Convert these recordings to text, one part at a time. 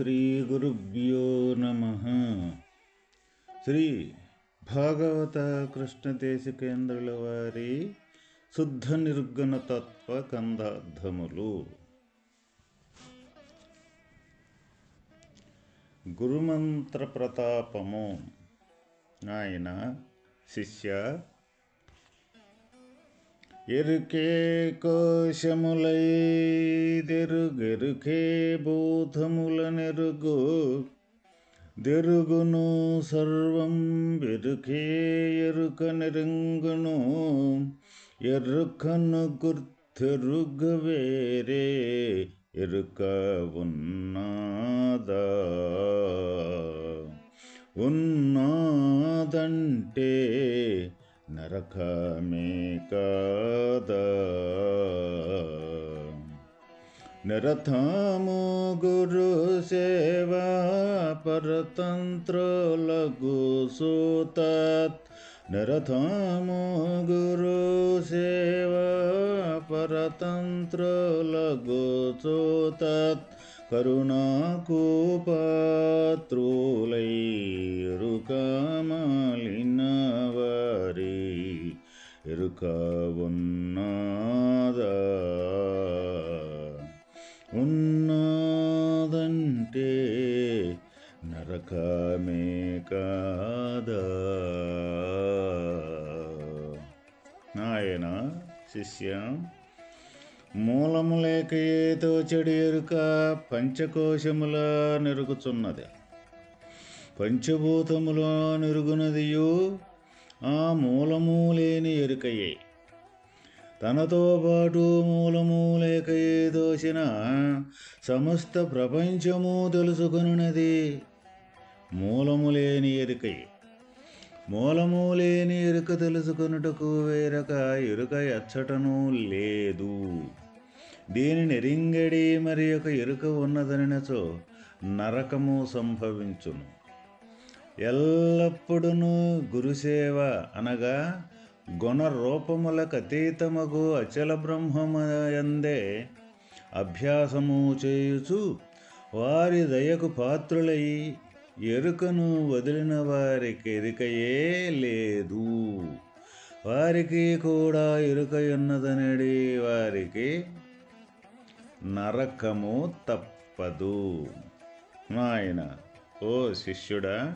శ్రీ గురుభ్యో నమ. శ్రీ భాగవత కృష్ణదేశికేంద్రుల వారి శుద్ధ నిర్గుణ తత్వ కందార్థములు. గురుమంత్ర ప్రతాపము. నాయన శిష్య ఎరుకే కోశములై దెరుగెరుకే బోధముల నెరుగు దెరుగును సర్వం ఎరుకే ఎరుక నెరుంగును ఎరుకను గుర్తెరుగ వేరే ఎరుక ఉన్నాదా. ఉన్నాదంటే నరకమే కాదా నిరథము గురు సేవా పరతంత్రులగు సూతత్ నిరథము గురు సేవా పరతంత్రులగు సూతత్ కరుణాకు పాత్రులై రుకమాలిన వారి ఎరుక ఉన్నాదా ఉన్నదంటే నరకమే కాదా? నాయన శిష్యం మూలము లేక ఏతో చెడు ఎరుక పంచకోశముల నెరుగుచున్నది. పంచభూతములో నెరుగునదియు ఆ మూలము లేని ఎరుకయే. తనతో పాటు మూలము లేక దోచిన సమస్త ప్రపంచము తెలుసుకొనున్నది మూలము లేని ఎరుకయే. మూలము లేని ఎరుక తెలుసుకొనుటకు వేరొక ఎరుక ఎచ్చటను లేదు. దీనిని రింగడి మరి ఒక ఎరుక ఉన్నదనినచో నరకము సంభవించును. ఎల్లప్పుడూ గురుసేవ అనగా గుణ రూపములకు అతీతమగు అచల బ్రహ్మమయందే అభ్యాసము చేయుచు వారి దయకు పాత్రులై ఎరుకను వదిలిన వారికి ఎరుకయే లేదు. వారికి కూడా ఎరుక ఉన్నదనడి వారికి నరకము తప్పదు. నాయన ఓ శిష్యుడా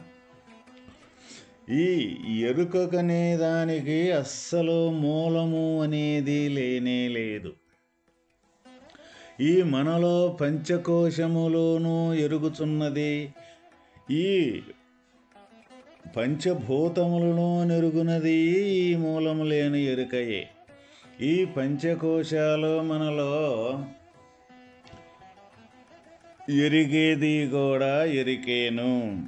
ఈ ఎరుకకనే దానికి అస్సలు మూలము అనేది లేనే లేదు. ఈ మనలో పంచకోశములోనూ ఎరుగుచున్నది. ఈ పంచభూతములను నెరుగునది ఈ మూలము లేని ఎరుకయే. ఈ పంచకోశాలు మనలో ఎరిగేది కూడా ఎరికేను.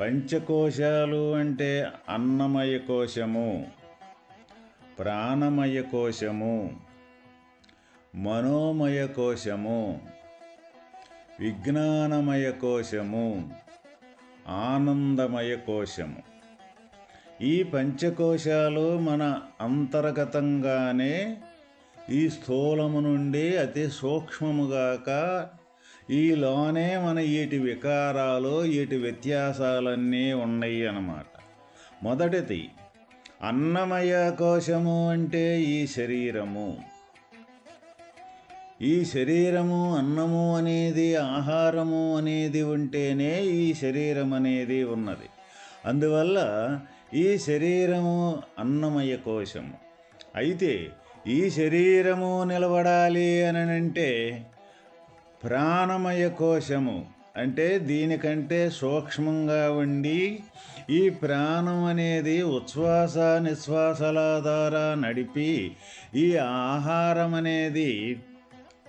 పంచకోశాలు అంటే అన్నమయ కోశము ప్రాణమయ కోశము మనోమయ కోశము విజ్ఞానమయ కోశము ఆనందమయ కోశము. ఈ పంచకోశాలు మన అంతర్గతంగానే ఈ స్థూలము నుండి అతి సూక్ష్మముగాక ఈలోనే మన వీటి వికారాలు వీటి వ్యత్యాసాలన్నీ ఉన్నాయి అన్నమాట. మొదటిది అన్నమయ కోశము అంటే ఈ శరీరము. ఈ శరీరము అన్నము అనేది ఆహారము అనేది ఉంటేనే ఈ శరీరం అనేది ఉన్నది. అందువల్ల ఈ శరీరము అన్నమయ కోశము. అయితే ఈ శరీరము నిలబడాలి అనంటే ప్రాణమయ కోశము అంటే దీనికంటే సూక్ష్మంగా ఉండి ఈ ప్రాణం అనేది ఉచ్ఛ్వాస నిశ్వాసల ద్వారా నడిపి ఈ ఆహారం అనేది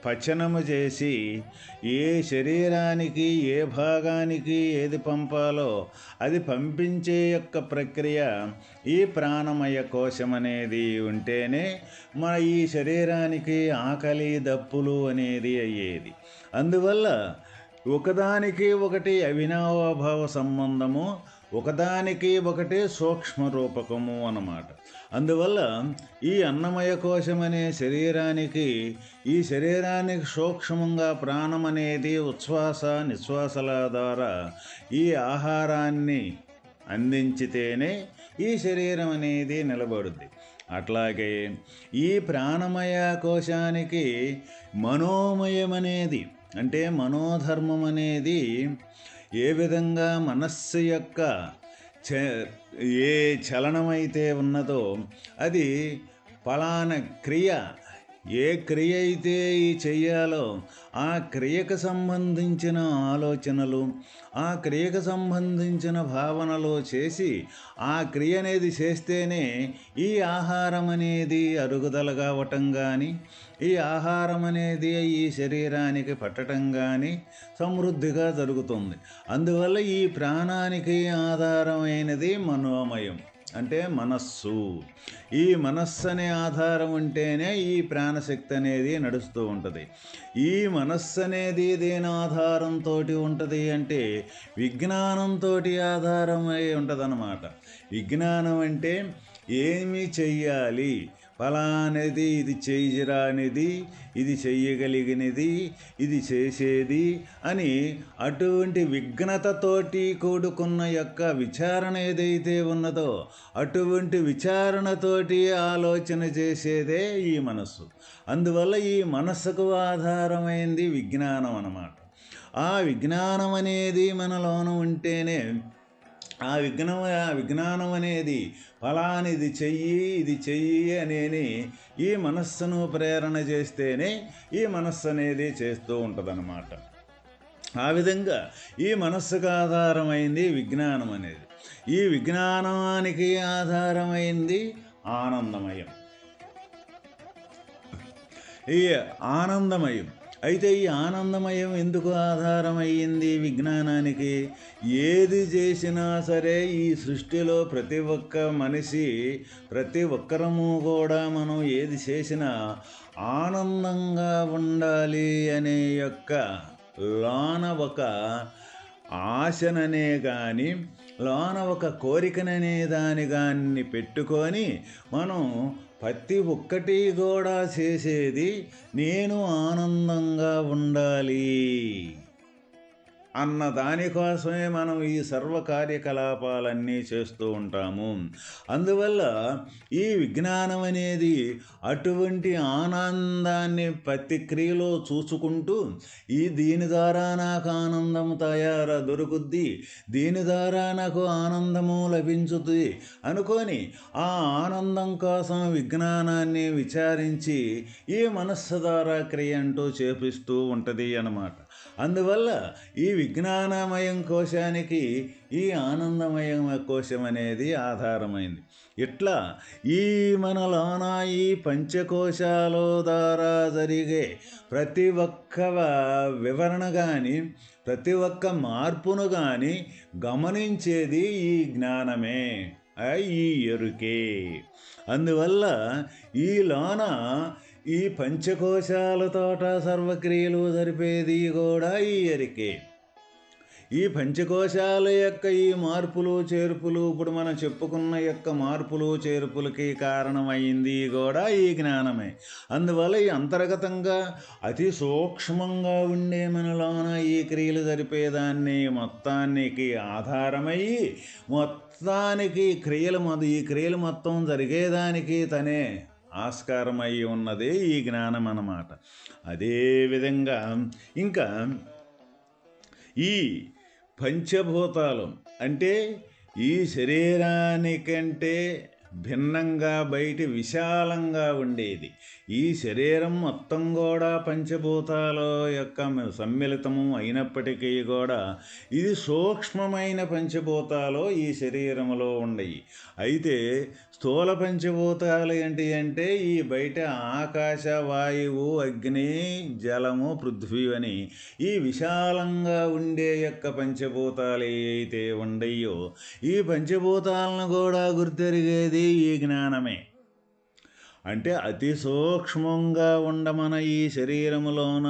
పచనము చేసి ఏ శరీరానికి ఏ భాగానికి ఏది పంపాలో అది పంపించే యొక్క ప్రక్రియ ఈ ప్రాణమయ కోశం అనేది ఉంటేనే మన ఈ శరీరానికి ఆకలి దప్పులు అనేది అయ్యేది. అందువల్ల ఒకదానికి ఒకటి అవినావభావ సంబంధము ఒకదానికి ఒకటే సూక్ష్మ రూపకము అన్నమాట. అందువల్ల ఈ అన్నమయ కోశం అనే శరీరానికి ఈ శరీరానికి సూక్ష్మంగా ప్రాణం అనేది ఉచ్ఛ్వాస నిశ్వాసల ద్వారా ఈ ఆహారాన్ని అందించితేనే ఈ శరీరం అనేది నిలబడుద్ది. అట్లాగే ఈ ప్రాణమయ కోశానికి మనోమయం అనేది అంటే మనోధర్మం అనేది ఏ విధంగా మనస్సు యొక్క చ ఏ చలనమైతే ఉన్నదో అది ఫలాన క్రియ ఏ క్రియ అయితే ఈ చెయ్యాలో ఆ క్రియకు సంబంధించిన ఆలోచనలు ఆ క్రియకు సంబంధించిన భావనలు చేసి ఆ క్రియ అనేది చేస్తేనే ఈ ఆహారం అనేది అరుగుదల కావటం కానీ ఈ ఆహారం అనేది ఈ శరీరానికి పట్టడం కానీ సమృద్ధిగా జరుగుతుంది. అందువల్ల ఈ ప్రాణానికి ఆధారమైనది మనోమయం. అంటే మనస్సు. ఈ మనస్సు అనే ఆధారం ఉంటేనే ఈ ప్రాణశక్తి అనేది నడుస్తూ ఉంటుంది. ఈ మనస్సు అనేది దేని ఆధారంతో ఉంటుంది అంటే విజ్ఞానంతో ఆధారమై ఉంటుంది విజ్ఞానం అంటే ఏమి చెయ్యాలి? ఫలానేది ఇది చేయరానిది ఇది చెయ్యగలిగినది ఇది చేసేది అని అటువంటి విఘ్నతతోటి కూడుకున్న యొక్క విచారణ ఏదైతే ఉన్నదో అటువంటి విచారణతోటి ఆలోచన చేసేదే ఈ మనస్సు. అందువల్ల ఈ మనస్సుకు ఆధారమైంది విజ్ఞానం అన్నమాట. ఆ విజ్ఞానం అనేది మనలోన ఉంటేనే ఆ విఘ్నం ఆ విజ్ఞానం అనేది ఫలాని ఇది చెయ్యి ఇది చెయ్యి అనేని ఈ మనస్సును ప్రేరణ చేస్తేనే ఈ మనస్సు అనేది చేస్తూ ఉంటుందన్నమాట. ఆ విధంగా ఈ మనస్సుకు ఆధారమైంది విజ్ఞానం అనేది ఈ విజ్ఞానానికి ఆధారమైంది ఆనందమయం. ఈ ఆనందమయం. అయితే ఈ ఆనందమయం ఎందుకు ఆధారమయ్యింది విజ్ఞానానికి? ఏది చేసినా సరే ఈ సృష్టిలో ప్రతి ఒక్క మనిషి ప్రతి ఒక్కరము కూడా మనం ఏది చేసినా ఆనందంగా ఉండాలి అనే యొక్క లోన ఒక ఆశననే కానీ లోన ఒక కోరికననే దానిగాన్ని పెట్టుకొని మనం ప్రతి ఒక్కటి కూడా చేసేది నేను ఆనందంగా ఉండాలి. అన్న దానికోసమే మనం ఈ సర్వ కార్యకలాపాలన్నీ చేస్తూ ఉంటాము. అందువల్ల ఈ విజ్ఞానం అనేది అటువంటి ఆనందాన్ని ప్రతిక్రియలో చూసుకుంటూ ఈ దీని ద్వారా నాకు ఆనందం తయార దొరుకుద్ది దీని ద్వారా నాకు ఆనందము లభించుతుంది అనుకొని ఆ ఆనందం కోసం విజ్ఞానాన్ని విచారించి ఈ మనస్సు ద్వారా క్రియ అంటూ చేపిస్తూ ఉంటుంది అన్నమాట. అందువల్ల ఈ విజ్ఞానమయం కోశానికి ఈ ఆనందమయం కోశం అనేది ఆధారమైంది. ఇట్లా ఈ మనలోన ఈ పంచకోశాల ద్వారా జరిగే ప్రతి ఒక్క వివరణ కానీ ప్రతి ఒక్క మార్పును కానీ గమనించేది ఈ జ్ఞానమే ఈ ఎరుకే. అందువల్ల ఈ లోన ఈ పంచకోశాలతోట సర్వక్రియలు జరిపేది కూడా ఈ ఎరికే ఈ పంచకోశాల యొక్క ఈ మార్పులు చేర్పులు ఇప్పుడు మనం చెప్పుకున్న యొక్క మార్పులు చేర్పులకి కారణమైంది కూడా ఈ జ్ఞానమే. అందువల్ల ఈ అంతర్గతంగా అతి సూక్ష్మంగా ఉండే మనలోన ఈ క్రియలు జరిపేదాన్ని మొత్తానికి ఆధారమయ్యి మొత్తానికి క్రియలు ఈ క్రియలు మొత్తం జరిగేదానికి తనే ఆస్కారమై ఉన్నదే ఈ జ్ఞానం అన్నమాట అదేవిధంగా ఇంకా ఈ పంచభూతాలు అంటే ఈ శరీరానికంటే భిన్నంగా బయట విశాలంగా ఉండేది. ఈ శరీరం మొత్తం కూడా పంచభూతాల యొక్క సమ్మిళితము అయినప్పటికీ కూడా ఇది సూక్ష్మమైన పంచభూతాలు ఈ శరీరంలో ఉండయి. అయితే స్థూల పంచభూతాలు ఏంటి అంటే ఈ బయట ఆకాశ వాయువు అగ్ని జలము పృథ్వీ అని ఈ విశాలంగా ఉండే యొక్క పంచభూతాలు అయితే ఉండయో ఈ పంచభూతాలను కూడా గుర్తెరిగేది ఈ జ్ఞానమే. అంటే అతి సూక్ష్మంగా ఉండ మన ఈ శరీరములోన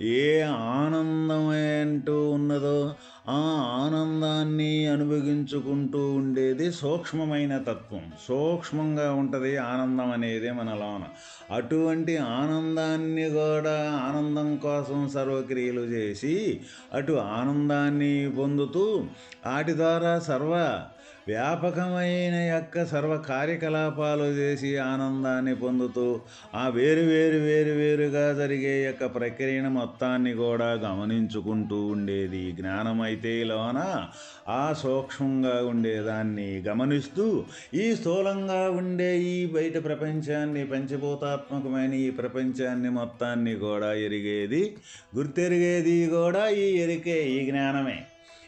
ఏ ఆనందం అంటూ ఉన్నదో ఆ ఆనందాన్ని అనుభవించుకుంటూ ఉండేది సూక్ష్మమైన తత్వం. సూక్ష్మంగా ఉంటుంది ఆనందం అనేది మనలోన అటువంటి ఆనందాన్ని కూడా ఆనందం కోసం సర్వక్రియలు చేసి అటు ఆనందాన్ని పొందుతూ వాటి ద్వారా సర్వ వ్యాపకమైన యొక్క సర్వ కార్యకలాపాలు చేసి ఆనందాన్ని పొందుతూ ఆ వేరు వేరు వేరు వేరుగా జరిగే యొక్క ప్రక్రియను మొత్తాన్ని కూడా గమనించుకుంటూ ఉండేది. జ్ఞానమైతే లోన ఆ సూక్ష్మంగా ఉండేదాన్ని గమనిస్తూ ఈ స్థూలంగా ఉండే ఈ బయట ప్రపంచాన్ని పంచభూతాత్మకమైన ఈ ప్రపంచాన్ని మొత్తాన్ని కూడా ఎరిగేది గుర్తెరిగేది కూడా ఈ ఎరికే ఈ జ్ఞానమే.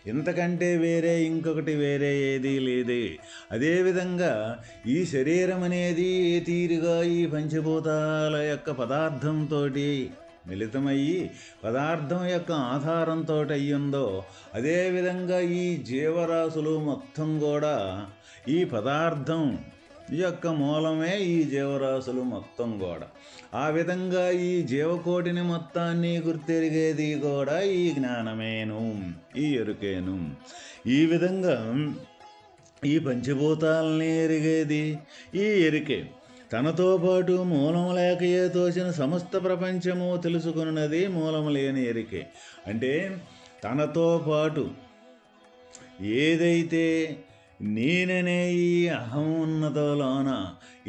ఇంతకంటే వేరే ఇంకొకటి వేరే ఏదీ లేదే. అదేవిధంగా ఈ శరీరం అనేది ఏ తీరుగా ఈ పంచభూతాల యొక్క పదార్థంతో మిళితమయ్యి పదార్థం యొక్క ఆధారంతో అయ్యిందో అదేవిధంగా ఈ జీవరాశులు మొత్తం కూడా ఈ పదార్థం యొక్క మూలమే ఈ జీవరాశులు మొత్తం కూడా. ఆ విధంగా ఈ జీవకోటిని మొత్తాన్ని గుర్తెరిగేది కూడా ఈ జ్ఞానమేను ఈ ఎరుకేను. ఈ విధంగా ఈ పంచభూతాలని ఎరిగేది ఈ ఎరికే. తనతో పాటు మూలము లేకయే తోచిన సమస్త ప్రపంచము తెలుసుకున్నది మూలము లేని ఎరికే. అంటే తనతో పాటు ఏదైతే నేననే ఈ అహం ఉన్నదో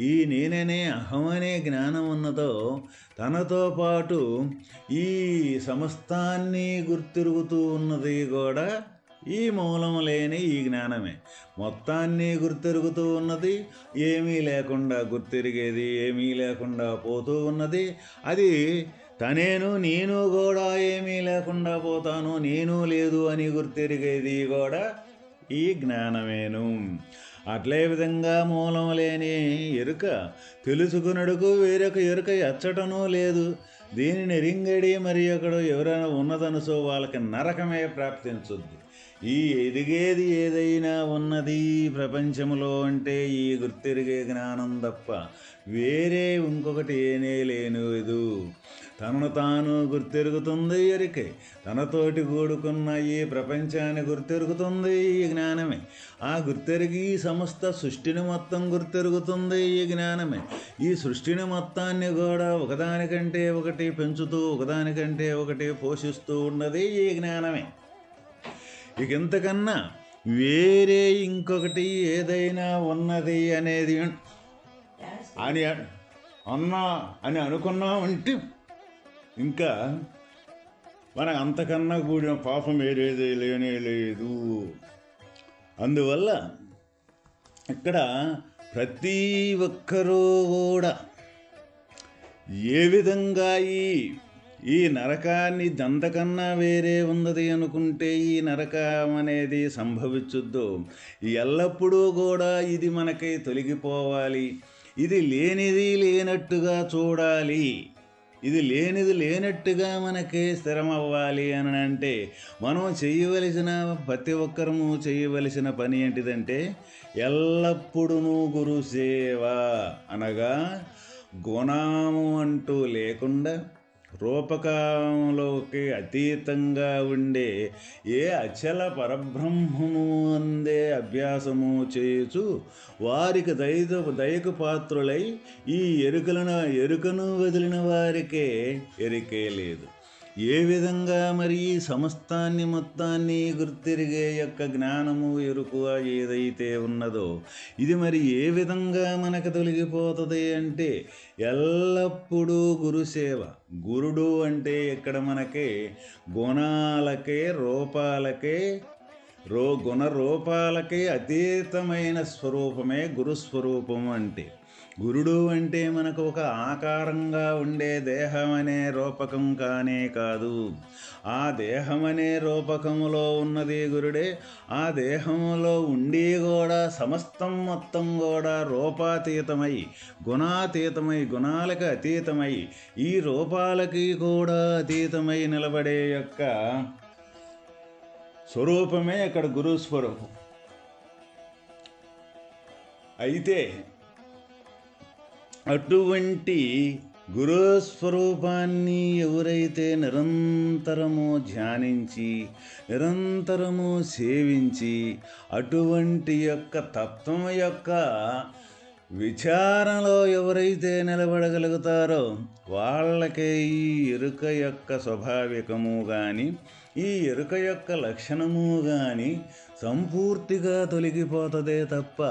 ఈ నేననే అహం అనే జ్ఞానం ఉన్నతో తనతో పాటు ఈ సమస్తాన్ని గుర్తిరుగుతూ ఉన్నది కూడా ఈ మూలం లేని ఈ జ్ఞానమే. మొత్తాన్ని గుర్తిరుగుతూ ఉన్నది ఏమీ లేకుండా గుర్తిరిగేది ఏమీ లేకుండా పోతూ ఉన్నది. అది తనేను నేను కూడా ఏమీ లేకుండా పోతాను నేను లేదు అని గుర్తెరిగేది కూడా ఈ జ్ఞానమేను. అట్లే విధంగా మూలం లేని ఎరుక తెలుసుకునడుకు వేరొక ఎరుక ఎచ్చటనూ లేదు. దీనిని రింగడి మరి ఒకడు ఎవరైనా ఉన్నదనుసో వాళ్ళకి నరకమే ప్రాప్తించుద్ది. ఈ ఎదిగేది ఏదైనా ఉన్నది ప్రపంచంలో అంటే ఈ గుర్తిరిగే జ్ఞానం తప్ప వేరే ఇంకొకటి ఏనే లేనిదు. తనను తాను గుర్తెరుగుతుంది ఎరికే. తనతోటి కూడుకున్న ఈ ప్రపంచాన్ని గుర్తెరుగుతుంది ఈ జ్ఞానమే. ఆ గుర్తెరిగి సమస్త సృష్టిని మొత్తం గుర్తెరుగుతుంది ఈ జ్ఞానమే. ఈ సృష్టిని మొత్తాన్ని కూడా ఒకదానికంటే ఒకటి పెంచుతూ ఒకదానికంటే ఒకటి పోషిస్తూ ఉన్నది ఈ జ్ఞానమే. ఇక ఇంతకన్నా వేరే ఇంకొకటి ఏదైనా ఉన్నది అనేది అని అన్నా అని అనుకున్నామంటే ఇంకా మనకు అంతకన్నా కూడిన పాపం ఏదేది లేనే లేదు. అందువల్ల ఇక్కడ ప్రతి ఒక్కరూ కూడా ఏ విధంగా ఈ ఈ నరకాన్ని దంతకన్నా వేరే ఉన్నది అనుకుంటే ఈ నరకం అనేది సంభవించుద్దు. ఎల్లప్పుడూ కూడా ఇది మనకి తొలగిపోవాలి. ఇది లేనిది లేనట్టుగా చూడాలి. ఇది లేనిది లేనట్టుగా మనకి స్థిరమవ్వాలి అని అంటే మనం చేయవలసిన ప్రతి ఒక్కరము చేయవలసిన పని ఏంటిదంటే ఎల్లప్పుడూ గురు సేవ అనగా గుణము అంటూ లేకుండా రూపకంలోకి అతీతంగా ఉండే ఏ అచల పరబ్రహ్మము అందే అభ్యాసము చేయుచు వారికి దైద దయకు పాత్రులై ఈ ఎరుకలను ఎరుకను వదిలిన వారికే ఎరికే లేదు. ఏ విధంగా మరి సమస్తాన్ని మొత్తాన్ని గుర్తిరిగే యొక్క జ్ఞానము ఎరుకువ ఏదైతే ఉన్నదో ఇది మరి ఏ విధంగా మనకు తొలగిపోతుంది అంటే ఎల్లప్పుడూ గురుసేవ గురుడు అంటే ఇక్కడ మనకి గుణాలకే రూపాలకే రో గుణ రూపాలకే అతీతమైన స్వరూపమే గురుస్వరూపం అంటే. గురుడు అంటే మనకు ఒక ఆకారంగా ఉండే దేహం అనే రూపకం కానే కాదు. ఆ దేహం అనే రూపకములో ఉన్నది గురుడే. ఆ దేహంలో ఉండి కూడా సమస్తం మొత్తం కూడా రూపాతీతమై గుణాతీతమై గుణాలకు అతీతమై ఈ రూపాలకి కూడా అతీతమై నిలబడే యొక్క స్వరూపమే ఇక్కడ గురు స్వరూపం అయితే అటువంటి గురుస్వరూపాన్ని ఎవరైతే నిరంతరము ధ్యానించి నిరంతరము సేవించి అటువంటి యొక్క తత్వం యొక్క విచారణలో ఎవరైతే నిలబడగలుగుతారో వాళ్ళకే ఈ ఎరుక యొక్క స్వాభావికము కానీ ఈ ఎరుక యొక్క లక్షణము కానీ సంపూర్తిగా తొలగిపోతుందే తప్ప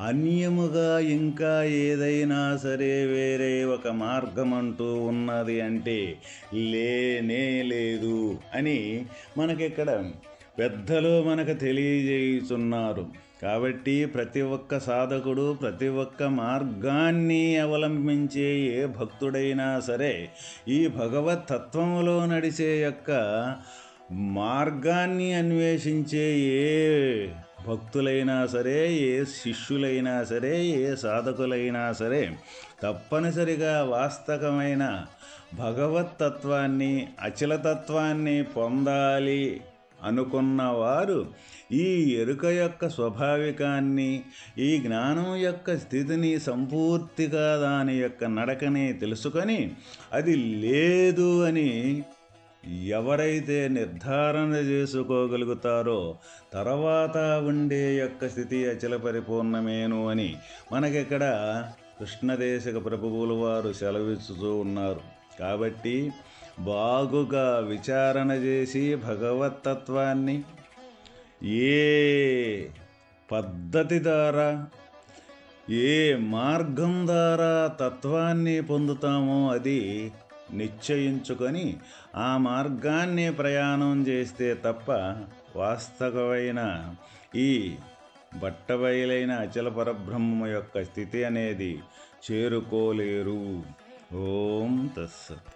అన్యముగా ఇంకా ఏదైనా సరే వేరే ఒక మార్గం అంటూ ఉన్నది అంటే లేనే లేదు అని మనకిక్కడ పెద్దలు మనకు తెలియజేయుచున్నారు. కాబట్టి ప్రతి ఒక్క సాధకుడు ప్రతి ఒక్క మార్గాన్ని అవలంబించే ఏ భక్తుడైనా సరే ఈ భగవత్ నడిచే యొక్క మార్గాన్ని అన్వేషించే ఏ భక్తులైనా సరే ఏ శిష్యులైనా సరే ఏ సాధకులైనా సరే తప్పనిసరిగా వాస్తవమైన భగవతత్వాన్ని అచలతత్వాన్ని పొందాలి అనుకున్నవారు ఈ ఎరుక యొక్క స్వాభావికాన్ని ఈ జ్ఞానం యొక్క స్థితిని సంపూర్తిగా దాని యొక్క నడకని తెలుసుకొని అది లేదు అని ఎవరైతే నిర్ధారణ చేసుకోగలుగుతారో తర్వాత ఉండే యొక్క స్థితి అచల పరిపూర్ణమేను అని మనకిక్కడ కృష్ణదేశక ప్రభువుల వారు సెలవిస్తూ ఉన్నారు. కాబట్టి బాగుగా విచారణ చేసి భగవతత్వాన్ని ఏ పద్ధతి ద్వారా ఏ మార్గం ద్వారా తత్వాన్ని పొందుతామో అది నిశ్చయించుకొని ఆ మార్గాన్ని ప్రయాణం చేస్తే తప్ప వాస్తవమైన ఈ బట్టబయలైన అచల పరబ్రహ్మ యొక్క స్థితి అనేది చేరుకోలేరు. ఓం తస్సత్